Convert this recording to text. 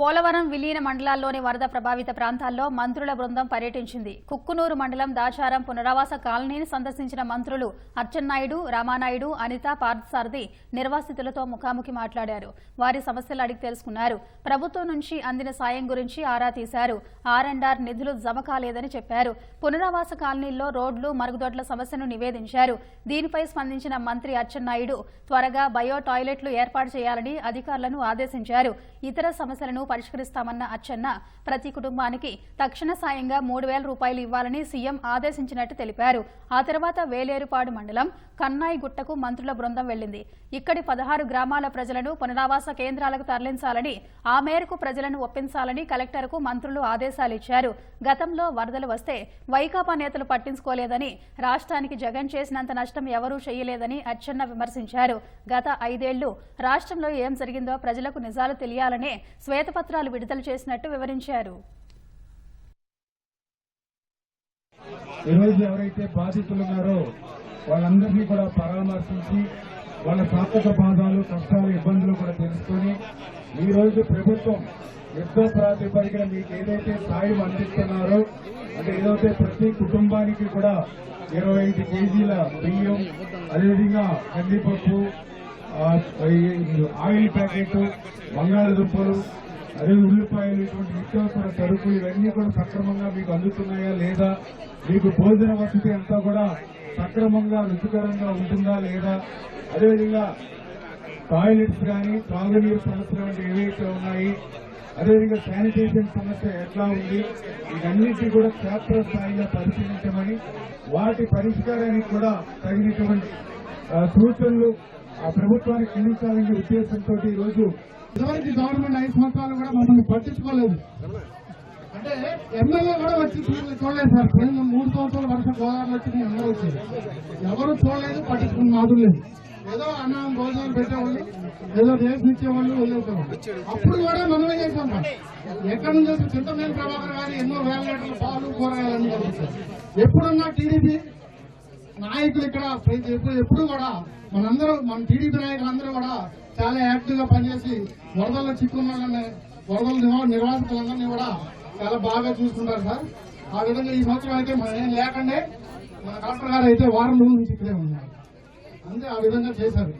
పోలవరం విలీన మండలాల్లోని వరద ప్రభావిత ప్రాంతాల్లో మంత్రుల బృందం పర్యటించింది. కుక్కునూరు మండలం దాచారం పునరావాస కాలనీని సందర్శించిన మంత్రులు అచ్చెన్నాయుడు రామానాయుడు అనిత పార్థసారథి నిర్వాసితులతో ముఖాముఖి మాట్లాడారు. వారి సమస్యలు అడిగి తెలుసుకున్నారు. ప్రభుత్వం నుంచి అందిన సాయం గురించి ఆరా తీశారు. ఆర్ అండ్ ఆర్ నిధులు జమ కాలేదని చెప్పారు. పునరావాస కాలనీల్లో రోడ్లు మరుగుదొడ్ల సమస్యను నివేదించారు. దీనిపై స్పందించిన మంత్రి అచ్చెన్నాయుడు త్వరగా బయో టాయిలెట్లు ఏర్పాటు చేయాలని అధికారులను ఆదేశించారు. ఇతర సమస్యలను పరిష్కరిస్తామన్న అచ్చెన్న ప్రతి కుటుంబానికి తక్షణ సాయంగా మూడు వేల రూపాయలు ఇవ్వాలని సీఎం ఆదేశించినట్టు తెలిపారు. ఆ తర్వాత వేలేరుపాడు మండలం కన్నాయి గుట్టకు మంత్రుల బృందం వెళ్ళింది ఇక్కడి పదహారు గ్రామాల ప్రజలను పునరావాస కేంద్రాలకు తరలించాలని ఆ మేరకు ప్రజలను ఒప్పించాలని కలెక్టర్కు మంత్రులు ఆదేశాలిచ్చారు గతంలో వరదలు వస్తే వైకాపా నేతలు పట్టించుకోలేదని రాష్ట్రానికి జగన్ చేసినంత నష్టం ఎవరూ చేయలేదని అచ్చెన్న విమర్శించారు. గత ఐదేళ్ళు రాష్ట్రంలో ఏం జరిగిందో ప్రజలకు నిజాలు తెలియాలనే శ్వేతపత్రాలు విడుదల చేసినట్టు వివరించారు. ఈరోజు ఎవరైతే బాధితులు ఉన్నారో వాళ్ళందరినీ కూడా పరామర్శించి వాళ్ళ సాధక బాధాలు కష్టాలు ఇబ్బందులు కూడా తెలుసుకొని ఈ రోజు ప్రభుత్వం యుద్ధ ప్రాతిపదికన మీకు ఏదైతే సాయం అందిస్తున్నారో అంటే ఏదైతే ప్రతి కుటుంబానికి కూడా ఇరవై ఐదు కేజీల బియ్యం అదేవిధంగా కందిపప్పు ఆయిల్ ప్యాకెట్ బంగాళదుంపలు అదే ఉల్లిపాయలు ఇటువంటి నిత్యావసర సరుకులు ఇవన్నీ కూడా సక్రమంగా మీకు అందుతున్నాయా లేదా? మీకు భోజన వసతి అంతా కూడా సక్రమంగా రుచికరంగా ఉంటుందా లేదా? అదేవిధంగా టాయిలెట్స్ కానీ తాగునీరు సమస్యలు వంటి ఏవైతే ఉన్నాయి అదేవిధంగా శానిటేషన్ సమస్య ఎట్లా ఉంది? ఇవన్నింటినీ కూడా క్షేత్రస్థాయిలో పరిశీలించమని వాటి పరిష్కారానికి కూడా తగినటువంటి ఆ, సూచనలు ఆ ప్రభుత్వానికి అందించాలనే ఉద్దేశంతో ఈ రోజు ఇదివరకు గవర్నమెంట్ ఐదు సంవత్సరాలు కూడా మమ్మల్ని పట్టించుకోలేదు. అంటే ఎమ్మెల్యే కూడా వచ్చి చూడలేదు సార్. పోయిన మూడు సంవత్సరాల వరుస గోదావరి వచ్చి నేను ఎమ్మెల్యే ఎవరు చూడలేదు పట్టించుకుని మాదు లేదు. ఏదో అన్నం భోజనం పెట్టేవాళ్ళు ఏదో రేపు ఇచ్చేవాళ్ళు వదిలేసేవాళ్ళు. అప్పుడు కూడా మనమే చేసాం సార్. ఎక్కడి నుంచి చింతమైన ప్రభాకర్ గారు ఎన్నో వేల లీటర్ల పాలు కూరగాయలు పంపించారు ఎప్పుడున్నా టీడీపీ నాయకులు ఇక్కడ ఎప్పుడు ఎప్పుడు కూడా మనందరూ మన టీడీపీ నాయకులందరూ కూడా చాలా యాక్టివ్గా పనిచేసి వరదల్లో చిక్కున్న వరదల నిర్వాసితులందరినీ కూడా చాలా బాగా చూసుకుంటారు సార్. ఆ విధంగా ఈ సంవత్సరం అయితే మనం ఏం లేకండే మన కలెక్టర్ గారు అయితే వారం రోజుల నుంచి ఇక్కడే ఉన్నారు. అంతే ఆ విధంగా చేశారు.